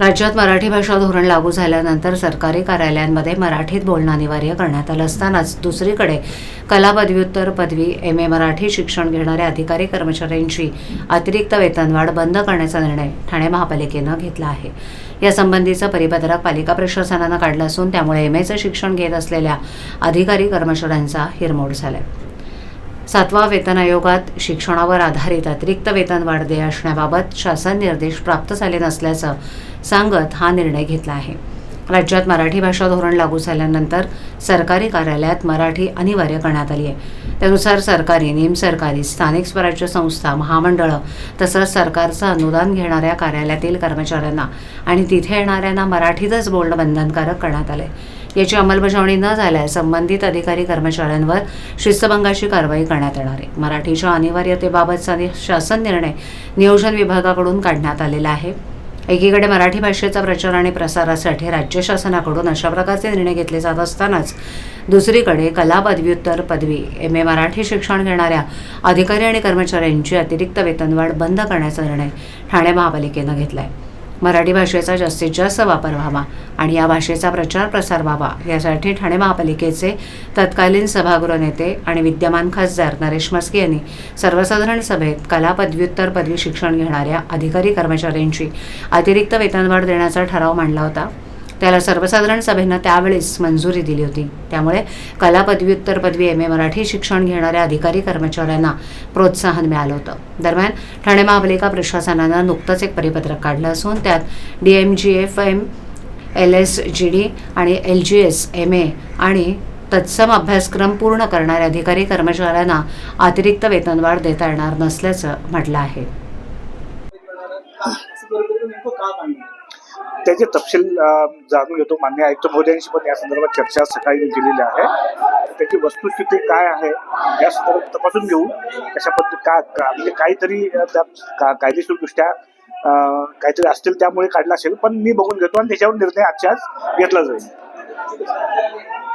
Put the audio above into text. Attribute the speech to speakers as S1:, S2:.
S1: राज्यात मराठी भाषा धोरण लागू झाल्यानंतर सरकारी कार्यालयांमध्ये मराठीत बोलणं अनिवार्य करण्यात आलं असतानाच दुसरीकडे कला पदव्युत्तर पदवी एम ए मराठी शिक्षण घेणाऱ्या अधिकारी कर्मचाऱ्यांची अतिरिक्त वेतनवाढ बंद करण्याचा निर्णय ठाणे महापालिकेनं घेतला आहे. यासंबंधीचं परिपत्रक पालिका प्रशासनानं काढलं असून त्यामुळे एम एचं शिक्षण घेत असलेल्या अधिकारी कर्मचाऱ्यांचा हिरमोड झालाय. सातवा वेतन आयोगात शिक्षणावर आधारित अतिरिक्त वेतनवाढ देय असण्याबाबत शासन निर्देश प्राप्त झाले नसल्याचं सांगत हा निर्णय घेतला आहे. राज्यात मराठी भाषा धोरण लागू झाल्यानंतर सरकारी कार्यालयात मराठी अनिवार्य करण्यात आली आहे. त्यानुसार सरकारी निमसरकारी स्थानिक स्वराज्य संस्था महामंडळं तसंच सरकारचं अनुदान घेणाऱ्या कार्यालयातील कर्मचाऱ्यांना आणि तिथे येणाऱ्यांना मराठीतच बोलणं बंधनकारक करण्यात आलंय. याची अंमलबजावणी न झाल्यास संबंधित अधिकारी कर्मचाऱ्यांवर शिस्तभंगाची कारवाई करण्यात येणार आहे. मराठीच्या अनिवार्यतेबाबतचा नि- शासन निर्णय नियोजन विभागाकडून काढण्यात आलेला आहे. एकीकडे मराठी भाषेचा प्रचार आणि प्रसारासाठी राज्य शासनाकडून अशा प्रकारचे निर्णय घेतले जात असतानाच दुसरीकडे कला पदव्युत्तर पदवी एम ए मराठी शिक्षण घेणाऱ्या अधिकारी आणि कर्मचाऱ्यांची अतिरिक्त वेतनवाढ बंद करण्याचा निर्णय ठाणे महापालिकेनं घेतला आहे मराठी भाषेचा जास्तीत जास्त वापर व्हावा आणि या भाषेचा प्रचार प्रसार व्हावा यासाठी ठाणे महापालिकेचे तत्कालीन सभागृह नेते आणि विद्यमान खासदार नरेश मस्के यांनी सर्वसाधारण सभेत कला पदव्युत्तर पदवी शिक्षण घेणाऱ्या अधिकारी कर्मचाऱ्यांची अतिरिक्त वेतनवाढ देण्याचा ठराव मांडला होता. त्याला सर्वसाधारण सभेनं त्यावेळेस मंजुरी दिली होती. त्यामुळे कला पदव्युत्तर पदवी एम ए मराठी शिक्षण घेणाऱ्या अधिकारी कर्मचाऱ्यांना प्रोत्साहन मिळालं होतं. दरम्यान ठाणे महापालिका प्रशासनानं नुकतंच एक परिपत्रक काढलं असून त्यात D M G F M L S G D आणि L G S M A आणि तत्सम अभ्यासक्रम पूर्ण करणाऱ्या अधिकारी कर्मचाऱ्यांना अतिरिक्त वेतनवाढ देता येणार नसल्याचं म्हटलं आहे.
S2: त्याचे तपशील जाणून घेतो. मान्य आयुक्त महोदयांशी पण या संदर्भात चर्चा सकाळी केलेली आहे. त्याची वस्तुस्थिती काय आहे या संदर्भात तपासून घेऊ. कशा पद्धती का म्हणजे काहीतरी त्या कायदेशीरदृष्ट्या काहीतरी असतील त्यामुळे काढला असेल पण मी बघून घेतो आणि त्याच्यावर निर्णय आजच्या घेतला जाईल.